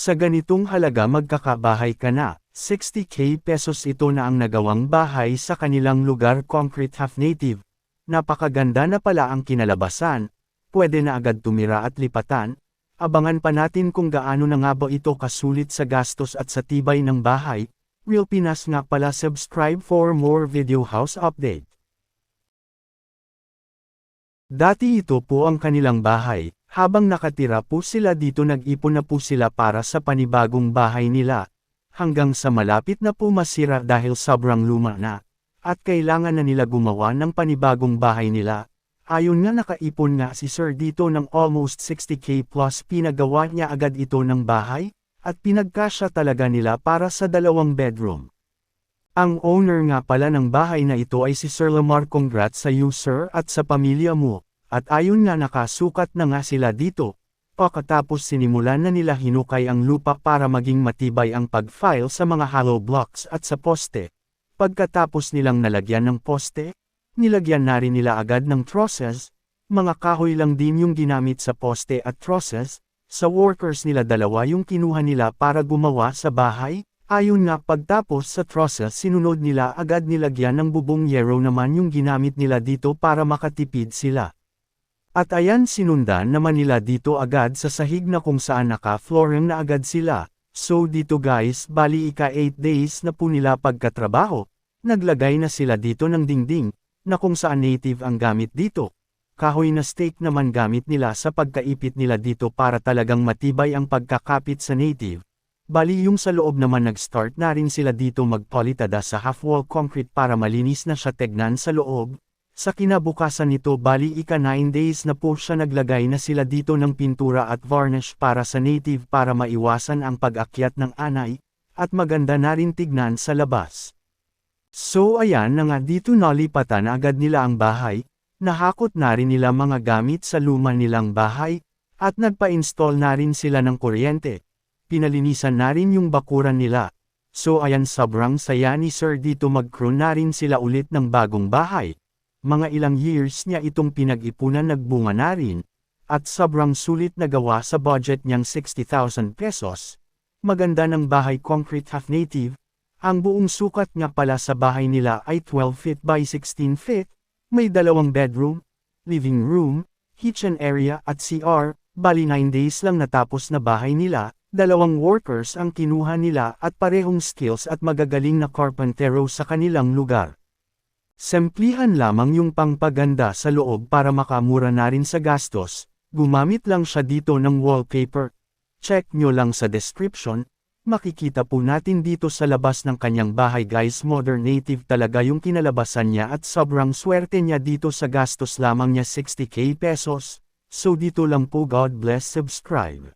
Sa ganitong halaga magkakabahay ka na, 60k pesos ito na ang nagawang bahay sa kanilang lugar concrete half native. Napakaganda na pala ang kinalabasan, pwede na agad tumira at lipatan, abangan pa natin kung gaano na nga ba ito kasulit sa gastos at sa tibay ng bahay, Real Pinas nga pala subscribe for more video house update. Dati ito po ang kanilang bahay, habang nakatira po sila dito nag-ipon na po sila para sa panibagong bahay nila, hanggang sa malapit na po masira dahil sobrang luma na, at kailangan na nila gumawa ng panibagong bahay nila. Ayon nga nakaipon nga si Sir dito ng almost 60k plus pinagawa niya agad ito ng bahay, at pinagkasya talaga nila para sa dalawang bedroom. Ang owner nga pala ng bahay na ito ay si Sir Lamar congrats sa you sir at sa pamilya mo, at ayon nga nakasukat na nga sila dito, pagkatapos sinimulan na nila hinukay ang lupa para maging matibay ang pag-file sa mga hollow blocks at sa poste. Pagkatapos nilang nalagyan ng poste, nilagyan na rin nila agad ng trusses, mga kahoy lang din yung ginamit sa poste at trusses, sa workers nila dalawa yung kinuha nila para gumawa sa bahay, Ayon nga pagtapos sa trusses sinunod nila agad nilagyan ng bubong yero naman yung ginamit nila dito para makatipid sila. At ayan sinundan naman nila dito agad sa sahig na kung saan naka-flooring na agad sila. So dito guys bali ika 8 days na po nila pagkatrabaho, naglagay na sila dito ng dingding, na kung saan native ang gamit dito. Kahoy na stake naman gamit nila sa pagkaipit nila dito para talagang matibay ang pagkakapit sa native. Bali yung sa loob naman nag-start na rin sila dito magpolitada sa half-wall concrete para malinis na siya tegnan sa loob. Sa kinabukasan nito bali ika 9 days na po siya naglagay na sila dito ng pintura at varnish para sa native para maiwasan ang pag-akyat ng anay, at maganda na rin tignan sa labas. So ayan na nga dito nalipatan agad nila ang bahay, nahakot na rin nila mga gamit sa luma nilang bahay, at nagpa-install na rin sila ng kuryente pinalinisan na rin yung bakuran nila. So ayan sobrang saya ni Sir dito mag-crew na rin sila ulit ng bagong bahay. Mga ilang years niya itong pinag-ipunan nagbunga na rin, at sobrang sulit na gawa sa budget niyang 60,000 pesos. Maganda ng bahay concrete half native, ang buong sukat nga pala sa bahay nila ay 12 feet by 16 feet, may dalawang bedroom, living room, kitchen area at CR, bali 9 days lang natapos na bahay nila, Dalawang workers ang kinuha nila at parehong skills at magagaling na carpentero sa kanilang lugar. Semplihan lamang yung pangpaganda sa loob para makamura na rin sa gastos, gumamit lang siya dito ng wallpaper. Check nyo lang sa description, makikita po natin dito sa labas ng kanyang bahay guys modern native talaga yung kinalabasan niya at sobrang swerte niya dito sa gastos lamang niya 60k pesos, so dito lang po God bless subscribe.